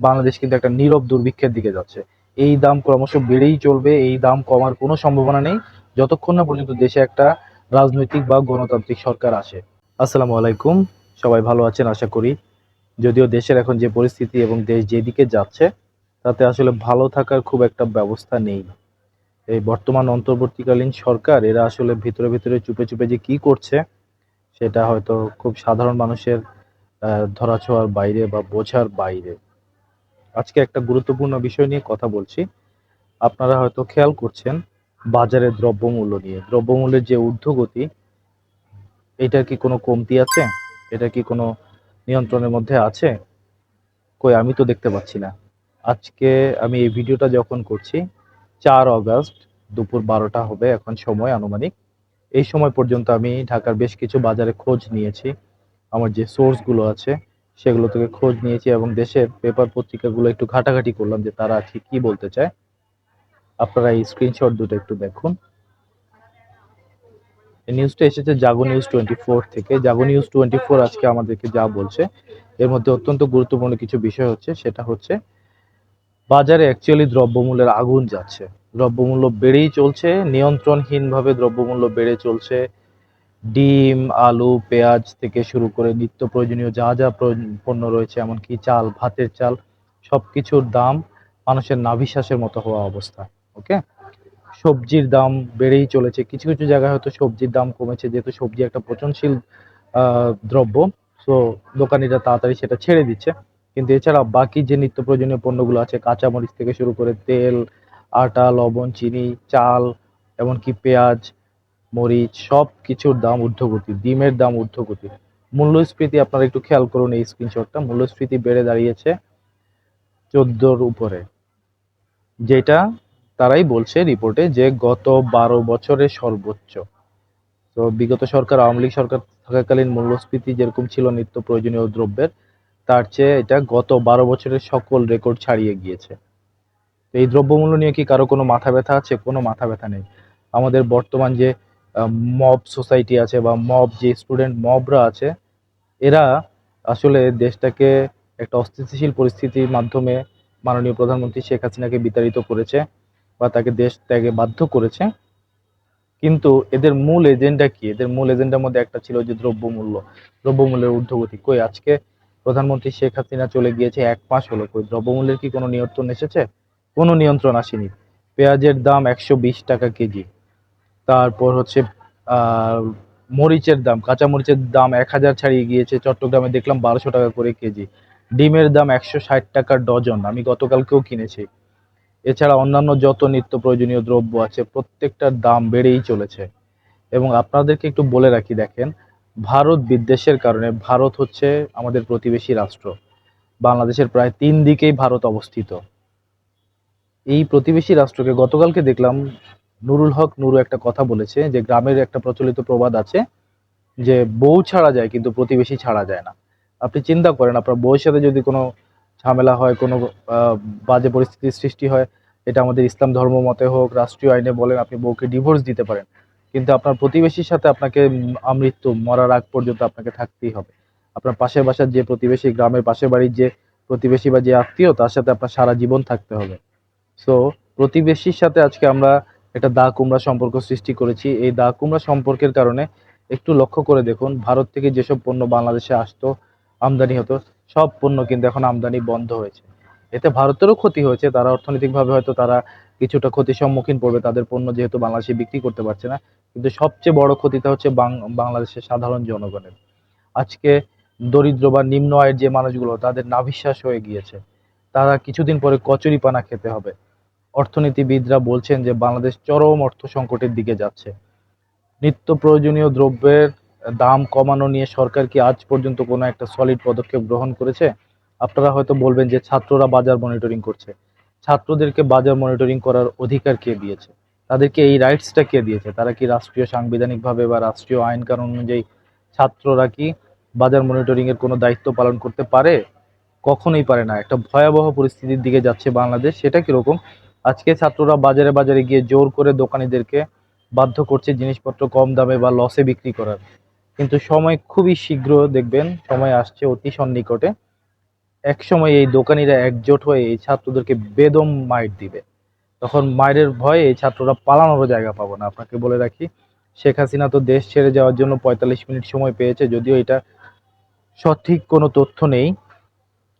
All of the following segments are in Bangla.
বাংলাদেশ কিন্তু একটা নীরব দুর্ভিক্ষের দিকে যাচ্ছে। এই দাম ক্রমশ বেড়েই চলবে এই দাম কমার কোনো সম্ভাবনা নেই। যতক্ষণ না পর্যন্ত দেশে একটা রাজনৈতিক বা গণতান্ত্রিক সরকার আসে। আসসালামু আলাইকুম সবাই ভালো আছেন আশা করি। যদিও দেশের এখন যে পরিস্থিতি এবং দেশ যেদিকে যাচ্ছে তাতে আসলে ভালো থাকার খুব একটা ব্যবস্থা নেই। এই বর্তমান অন্তর্বর্তীকালীন সরকার এরা আসলে ভিতরে ভিতরে চুপে চুপে যে কি করছে সেটা হয়তো খুব সাধারণ মানুষের আহ, ধরাছোঁয়ার বাইরে বা বোঝার বাইরে। আজকে একটা গুরুত্বপূর্ণ বিষয় নিয়ে কথা বলছি। আপনারা হয়তো খেয়াল করছেন বাজারে দ্রব্যমূল্য নিয়ে। দ্রব্যমূল্যের যে ঊর্ধ্বগতি, এটার কি কোনো কমতি আছে? এটা কি কোনো নিয়ন্ত্রণের মধ্যে আছে? কই, আমি তো দেখতে পাচ্ছি না। আজকে আমি এই ভিডিওটা যখন করছি, চার অগস্ট, দুপুর বারোটা হবে এখন সময় আনুমানিক। এই সময় পর্যন্ত আমি ঢাকার বেশ কিছু বাজারে খোঁজ নিয়েছি। আমার যে সোর্সগুলো আছে সেগুলো থেকে খোঁজ নিয়েছি এবং দেশের পেপার পত্রিকাগুলো একটু ঘাটাঘাটি করলাম যে তারা ঠিক কি বলতে চায়। আপনারা এই স্ক্রিনশট দুটো একটু দেখুন। এই নিউজটা এসেছে জাগো নিউজ টোয়েন্টি ফোর থেকে। জাগো নিউজ টোয়েন্টি ফোর আজকে আমাদেরকে যা বলছে, এর মধ্যে অত্যন্ত গুরুত্বপূর্ণ কিছু বিষয় হচ্ছে, সেটা হচ্ছে বাজারে অ্যাকচুয়ালি দ্রব্যমূল্যের আগুন যাচ্ছে। দ্রব্যমূল্য বেড়েই চলছে, নিয়ন্ত্রণহীনভাবে দ্রব্যমূল্য বেড়ে চলছে। ডিম, আলু, পেঁয়াজ থেকে শুরু করে নিত্য প্রয়োজনীয় যা যা পণ্য রয়েছে, এমনকি চাল, ভাতের চাল সব কিছুর দাম মানুষের নাভিশ্বাসের মতো হওয়া অবস্থা, ওকে? সবজির দাম বেড়েই চলেছে। কিছু কিছু জায়গায় হয়তো সবজির দাম কমেছে, যেহেতু সবজি একটা পচনশীল দ্রব্য, সো দোকানিরা তাড়াতাড়ি সেটা ছেড়ে দিচ্ছে। কিন্তু এছাড়া বাকি যে নিত্য প্রয়োজনীয় পণ্যগুলো আছে, কাঁচামরিচ থেকে শুরু করে তেল, আটা, লবণ, চিনি, চাল, এমনকি পেঁয়াজ মরিচ সব কিছুর দাম ঊর্ধ্বগতি, ডিমের দাম ঊর্ধ্বগতি। মূল্যস্ফীতি আপনারা একটু খেয়াল করুন এই স্ক্রিনশটটা। মূল্যস্ফীতি বেড়ে দাঁড়িয়েছে চোদ্দোর উপরে। যেটা তারাই বলছে রিপোর্টে যে গত বারো বছরের সর্বোচ্চ। তো বিগত সরকার, আওয়ামী লীগ সরকার থাকাকালীন মূল্যস্ফীতি যেরকম ছিল নিত্য প্রয়োজনীয় দ্রব্যের, তার চেয়ে এটা গত বারো বছরের সকল রেকর্ড ছাড়িয়ে গিয়েছে। এই দ্রব্যমূল্য নিয়ে কি কারও কোনো মাথা ব্যথা আছে? কোনো মাথা ব্যথা নেই। আমাদের বর্তমান যে মব সোসাইটি আছে বা মব যে স্টুডেন্ট মবরা আছে, এরা আসলে দেশটাকে একটা অস্থিতিশীল পরিস্থিতির মাধ্যমে মাননীয় প্রধানমন্ত্রী শেখ হাসিনাকে বিতাড়িত করেছে বা তাকে দেশ ত্যাগে বাধ্য করেছে। কিন্তু এদের মূল এজেন্ডা কি? এদের মূল এজেন্ডার মধ্যে একটা ছিল যে দ্রব্যমূল্য। দ্রব্যমূল্যের ঊর্ধ্বগতি কই আজকে? প্রধানমন্ত্রী শেখ হাসিনা চলে গিয়েছে এক মাস হলো কই? দ্রব্যমূল্যের কি কোনো নিয়ন্ত্রণ এসেছে? কোনো নিয়ন্ত্রণ আসেনি। পেঁয়াজের দাম একশো বিশ টাকা কেজি। তারপর হচ্ছে মরিচের দাম, কাঁচা মরিচের দাম এক হাজার ছাড়িয়ে গিয়েছে, চট্টগ্রামে দেখলাম বারোশো টাকা করে কেজি। ডিমের দাম একশো ষাট টাকা ডজন, আমি গতকালকেও কিনেছি। এছাড়া অন্যান্য যত নিত্য প্রয়োজনীয় দ্রব্য আছে প্রত্যেকটার দাম বেড়েই চলেছে। এবং আপনাদেরকে একটু বলে রাখি, দেখেন, ভারত বিদ্বেষের কারণে ভারত হচ্ছে আমাদের প্রতিবেশী রাষ্ট্র। বাংলাদেশের প্রায় তিন দিকেই ভারত অবস্থিত। এই প্রতিবেশী রাষ্ট্রকে গতকালকে দেখলাম নুরুল হক নুরু একটা কথা বলেছে যে গ্রামের একটা প্রচলিত প্রবাদ আছে যে বউ ছাড়া যায় কিন্তু প্রতিবেশী ছাড়া যায় না। আপনি চিন্তা করেন, আপনার বউয়ের সাথে যদি কোনো ঝামেলা হয়, কোনো বাজে পরিস্থিতির সৃষ্টি হয়, এটা আমাদের ইসলাম ধর্ম মতে হোক, রাষ্ট্রীয় আইনে বলেন, আপনি বউকে ডিভোর্স দিতে পারেন। কিন্তু আপনার প্রতিবেশীর সাথে আপনাকে আমৃত্যু, মরার আগ পর্যন্ত আপনাকে থাকতেই হবে। আপনার পাশের বাসার যে প্রতিবেশী, গ্রামের পাশের বাড়ির যে প্রতিবেশী বা যে আত্মীয়, তার সাথে আপনার সারা জীবন থাকতে হবে। সো প্রতিবেশীর সাথে আজকে আমরা একটা দা কুমড়া সম্পর্ক সৃষ্টি করেছি। এই দা কুমড়া সম্পর্কের কারণে একটু লক্ষ্য করে দেখুন, ভারত থেকে যেসব পণ্য বাংলাদেশে আসতো, আমদানি হতো, সব পণ্য কিন্তু এখন আমদানি বন্ধ হয়েছে। এতে ভারতেরও ক্ষতি হয়েছে, তারা অর্থনৈতিকভাবে হয়তো তারা কিছুটা ক্ষতির সম্মুখীন পড়বে, তাদের পণ্য যেহেতু বাংলাদেশে বিক্রি করতে পারছে না, কিন্তু সবচেয়ে বড় ক্ষতিটা হচ্ছে বাংলাদেশের সাধারণ জনগণের। আজকে দরিদ্র বা নিম্ন আয়ের যে মানুষগুলো, তাদের নাভিশ্বাস হয়ে গিয়েছে। তারা কিছুদিন পরে কচুরি পানা খেতে হবে। অর্থনীতিবিদরা বলছেন যে বাংলাদেশ চরম অর্থ সংকটের দিকে যাচ্ছে। নিত্য প্রয়োজনীয় দ্রব্যের দাম কমানো নিয়ে সরকার কি আজ পর্যন্ত কোনো একটা সলিড পদক্ষেপ গ্রহণ করেছে? আপনারা হয়তো বলবেন যে ছাত্ররা বাজার মনিটরিং করছে। ছাত্রদেরকে বাজার মনিটরিং করার অধিকার কে দিয়েছে? তাদেরকে এই রাইটসটা কে দিয়েছে? তারা কি রাষ্ট্রীয় সাংবিধানিকভাবে বা রাষ্ট্রীয় আইন কানুন অনুযায়ী ছাত্ররা কি বাজার মনিটরিং এর কোনো দায়িত্ব পালন করতে পারে? কখনোই পারে না। একটা ভয়াবহ পরিস্থিতির দিকে যাচ্ছে বাংলাদেশ। সেটা কীরকম? আজকে ছাত্ররা বাজারে বাজারে গিয়ে জোর করে দোকানীদেরকে বাধ্য করছে জিনিসপত্র কম দামে বা লসে বিক্রি করার। কিন্তু সময় খুবই শীঘ্র দেখবেন, সময় আসছে অতি সন্নিকটে। এক সময় এই দোকানিরা একজোট হয়ে এই ছাত্রদেরকে বেদম মাইট দিবে। তখন মায়ের ভয়ে এই ছাত্ররা পালানোরও জায়গা পাবো না। আপনাকে বলে রাখি, শেখ হাসিনা তো দেশ ছেড়ে যাওয়ার জন্য পঁয়তাল্লিশ মিনিট সময় পেয়েছে, যদিও এটা সঠিক কোনো তথ্য নেই।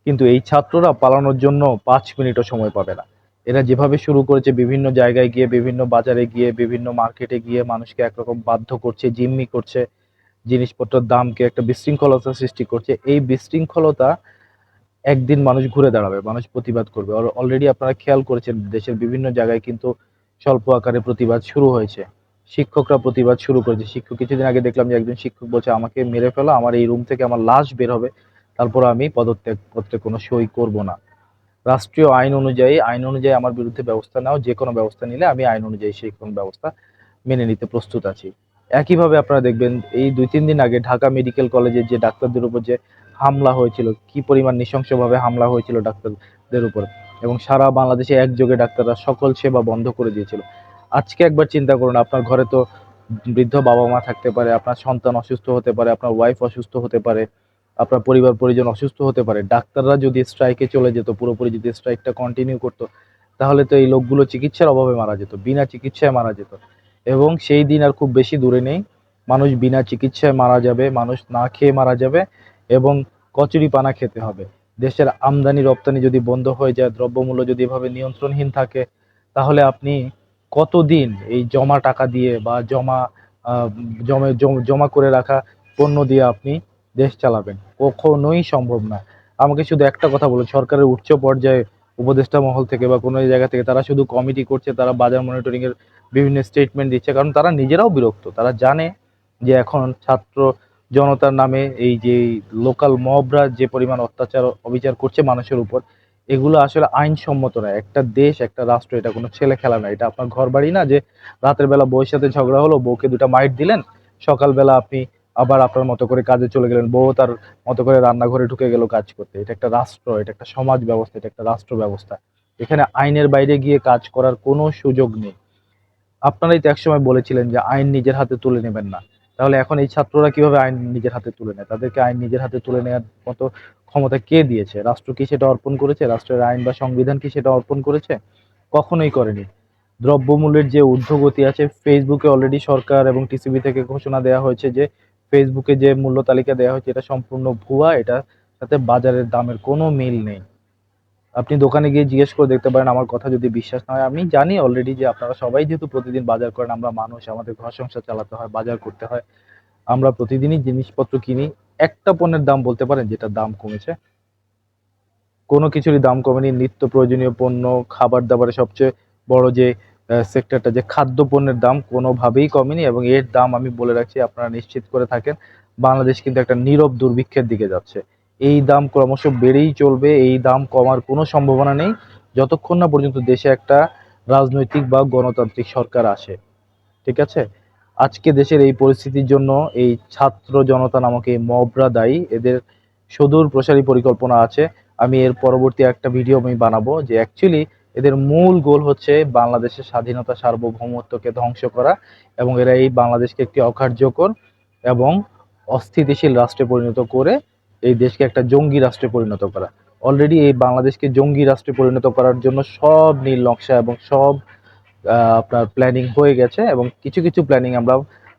কিন্তু এই ছাত্ররা পালানোর জন্য পাঁচ মিনিটও সময় পাবে না। এরা যেভাবে শুরু করেছে, বিভিন্ন জায়গায় গিয়ে, বিভিন্ন বাজারে গিয়ে, বিভিন্ন মার্কেটে গিয়ে মানুষকে একরকম বাধ্য করছে, জিম্মি করছে, জিনিসপত্রের দামকে একটা বিশৃঙ্খলতা সৃষ্টি করছে। এই বিশৃঙ্খলতা একদিন মানুষ ঘুরে দাঁড়াবে, মানুষ প্রতিবাদ করবে। অলরেডি আপনারা খেয়াল করেছেন, দেশের বিভিন্ন জায়গায় কিন্তু স্বল্প আকারে প্রতিবাদ শুরু হয়েছে। শিক্ষকরা প্রতিবাদ শুরু করেছে। শিক্ষক, কিছুদিন আগে দেখলাম যে একজন শিক্ষক বলছে, আমাকে মেরে ফেলো, আমার এই রুম থেকে আমার লাশ বের হবে, তারপর আমি পদত্যাগ পত্রে কোনো সই করব না। রাষ্ট্রীয় আইন অনুযায়ী আইন অনুযায়ী আমার বিরুদ্ধে ব্যবস্থা নাও, যে কোনো ব্যবস্থা নিলে আমি আইন অনুযায়ী সেই কোনো ব্যবস্থা মেনে নিতে প্রস্তুত আছি। একইভাবে আপনারা দেখবেন, এই দুই তিন দিন আগে ঢাকা মেডিকেল কলেজের যে ডাক্তারদের উপর যে হামলা হয়েছিল, কি পরিমাণ নৃশংসভাবে হামলা হয়েছিল ডাক্তারদের উপর, এবং সারা বাংলাদেশে একযোগে ডাক্তাররা সকল সেবা বন্ধ করে দিয়েছিল। আজকে একবার চিন্তা করুন, আপনার ঘরে তো বৃদ্ধ বাবা মা থাকতে পারে, আপনার সন্তান অসুস্থ হতে পারে, আপনার ওয়াইফ অসুস্থ হতে পারে আপনার পরিবার পরিজন অসুস্থ হতে পারে, ডাক্তাররা যদি স্ট্রাইকে চলে যেত, পুরোপুরি যদি স্ট্রাইকটা কন্টিনিউ করতো, তাহলে তো এই লোকগুলো চিকিৎসার অভাবে মারা যেত, বিনা চিকিৎসায় মারা যেত। এবং সেই দিন আর খুব বেশি দূরে নেই, মানুষ বিনা চিকিৎসায় মারা যাবে, মানুষ না খেয়ে মারা যাবে এবং কচুরি পানা খেতে হবে। দেশের আমদানি রপ্তানি যদি বন্ধ হয়ে যায়, দ্রব্যমূল্য যদি এভাবে নিয়ন্ত্রণহীন থাকে, তাহলে আপনি কতদিন এই জমা টাকা দিয়ে বা জমা জমে, জম- জমা করে রাখা পণ্য দিয়ে আপনি দেশ চালাবেন। কখনোই সম্ভব না। আমাকে শুধু একটা কথা বলুন, সরকারের উচ্চ পর্যায়ে উপদেষ্টা মহল থেকে বা কোনো জায়গা থেকে তারা শুধু কমিটি করছে, তারা বাজার মনিটরিং এর বিভিন্ন স্টেটমেন্ট দিচ্ছে, কারণ তারা নিজেরাও বিরক্ত। তারা জানে যে এখন ছাত্র জনতার নামে এই যে লোকাল মবরা যে পরিমাণ অত্যাচার, অবিচার করছে মানুষের উপর, এগুলো আসলে আইনসম্মত নয়। একটা দেশ, একটা রাষ্ট্র, এটা কোনো ছেলে খেলা না এটা আপনার ঘর বাড়ি না যে রাতের বেলা বউয়ের সাথে ঝগড়া হলো, বউকে দুটা মাইট দিলেন, সকালবেলা আপনি আবার আপনার মতো করে কাজে চলে গেলেন। বউ তার মতো করে রান্নাঘরে ঢুকে গেল কাজ করতে। এটা একটা রাষ্ট্র, এটা একটা সমাজ ব্যবস্থা, এটা একটা রাষ্ট্র ব্যবস্থা। এখানে আইনের বাইরে গিয়ে কাজ করার কোনো সুযোগ নেই। আপনারাই তো একসময় বলেছিলেন যে আইন নিজের হাতে তুলে নেবেন না। তাহলে এখন এই ছাত্ররা কীভাবে আইন নিজের হাতে তুলে নেয়? তাদেরকে আইন নিজের হাতে তুলে নেওয়ার মতো ক্ষমতা কে দিয়েছে? রাষ্ট্র কি সেটা অর্পণ করেছে? রাষ্ট্রের আইন বা সংবিধান কি সেটা অর্পণ করেছে? কখনোই করেনি। দ্রব্যমূল্যের যে ঊর্ধ্বগতি আছে ফেসবুকে অলরেডি সরকার এবং টিসিবি থেকে ঘোষণা দেওয়া হয়েছে যে ফেসবুকে যে মূল্য তালিকা দেওয়া হয়েছে, এটা সম্পূর্ণ ভুয়া এটা সাথে বাজারের দামের কোনো মিল নেই। আপনি দোকানে গিয়ে জিজ্ঞেস করে দেখতে পারেন, আমার কথা যদি বিশ্বাস না হয়। আমি জানি অলরেডি যে আপনারা সবাই যেহেতু প্রতিদিন বাজার করেন, আমরা মানুষ, আমাদের ঘর সংসার চালাতে হয়, বাজার করতে হয়। আমরা প্রতিদিনই জিনিসপত্র কিনি। একটা পণ্যের দাম বলতে পারেন যেটার দাম কমেছে। কোনো কিছুরই দাম কমেনি। নিত্য প্রয়োজনীয় পণ্য, খাবার দাবারের সবচেয়ে বড় যে সেক্টরটা যে খাদ্য পণ্যের দাম কোনোভাবেই কমেনি এবং এর দাম আমি বলে রাখছি, আপনারা নিশ্চিত করে থাকেন, বাংলাদেশ কিন্তু একটা নীরব দুর্ভিক্ষের দিকে যাচ্ছে। এই দাম ক্রমশ বেড়েই চলবে, এই দাম কমার কোনো সম্ভাবনা নেই। যতক্ষণ না পর্যন্ত দেশে একটা রাজনৈতিক বা গণতান্ত্রিক সরকার আসে, ঠিক আছে? আজকে দেশের এই পরিস্থিতির জন্য এই ছাত্র জনতা নামক মবরা দায়ী, এদের সুদূর প্রসারী পরিকল্পনা আছে। আমি এর পরবর্তী একটা ভিডিও আমি বানাবো, যে অ্যাকচুয়ালি এদের মূল গোল হচ্ছে বাংলাদেশের স্বাধীনতা সার্বভৌমত্বকে ধ্বংস করা এবং এরা এই বাংলাদেশকে একটি অকার্যকর এবং অস্থিতিশীল রাষ্ট্রে পরিণত করে এই দেশকে একটা জঙ্গি রাষ্ট্রে পরিণত করা। অলরেডি এই বাংলাদেশকে জঙ্গি রাষ্ট্রে পরিণত করার জন্য সব নীল নকশা এবং সব আপনার প্ল্যানিং হয়ে গেছে এবং কিছু কিছু প্ল্যানিং আমরা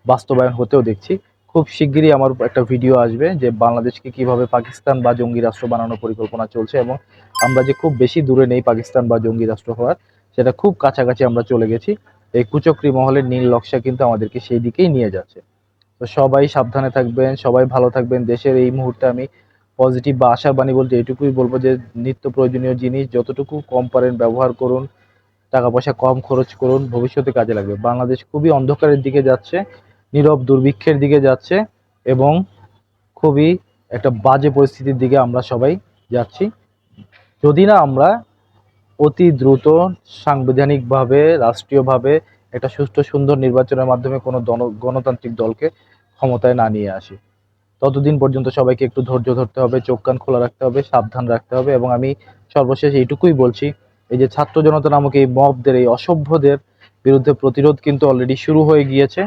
বাস্তবায়ন হতেও দেখছি। খুব শিগগিরই আমার একটা ভিডিও আসবে যে বাংলাদেশকে কীভাবে পাকিস্তান বা জঙ্গি রাষ্ট্র বানানোর পরিকল্পনা চলছে এবং আমরা যে খুব বেশি দূরে নেই পাকিস্তান বা জঙ্গি রাষ্ট্র হওয়ার, সেটা খুব কাছাকাছি আমরা চলে গেছি। এই কুচক্রি মহলের নীল নকশা কিন্তু আমাদেরকে সেই দিকেই নিয়ে যাচ্ছে। তো সবাই সাবধানে থাকবেন, সবাই ভালো থাকবেন। দেশের এই মুহূর্তে আমি পজিটিভ বা আশার বাণী বলতে এটুকুই বলব যে, নিত্য প্রয়োজনীয় জিনিস যতটুকু কম পারেন ব্যবহার করুন, টাকা পয়সা কম খরচ করুন, ভবিষ্যতে কাজে লাগবে। বাংলাদেশ খুবই অন্ধকারের দিকে যাচ্ছে। নীরব দুর্ভিক্ষের দিকে যাচ্ছে এবং খুবই একটা বাজে পরিস্থিতির দিকে আমরা সবাই যাচ্ছি। যদি না আমরা অতি দ্রুত সাংবিধানিকভাবে, রাষ্ট্রীয়ভাবে একটা সুষ্ঠু, সুন্দর নির্বাচনের মাধ্যমে কোনো গণতান্ত্রিক দলকে ক্ষমতায় না নিয়ে আসি। ততদিন পর্যন্ত সবাইকে একটু ধৈর্য ধরতে হবে, চোখ কান খোলা রাখতে হবে, সাবধান রাখতে হবে এবং আমি সর্বশেষ এইটুকুই বলছি, এই যে ছাত্র জনতা নামক এই মবদের, এই অসভ্যদের বিরুদ্ধে প্রতিরোধ কিন্তু অলরেডি শুরু হয়ে গিয়েছে।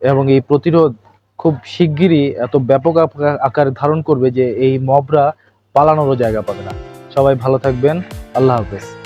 এবং এই প্রতিরোধ খুব শিগগিরই এত ব্যাপক আকা- আকার ধারণ করবে যে এই মবরা পালানোরও জায়গা পাবে না। সবাই ভালো থাকবেন। আল্লাহ হাফেজ।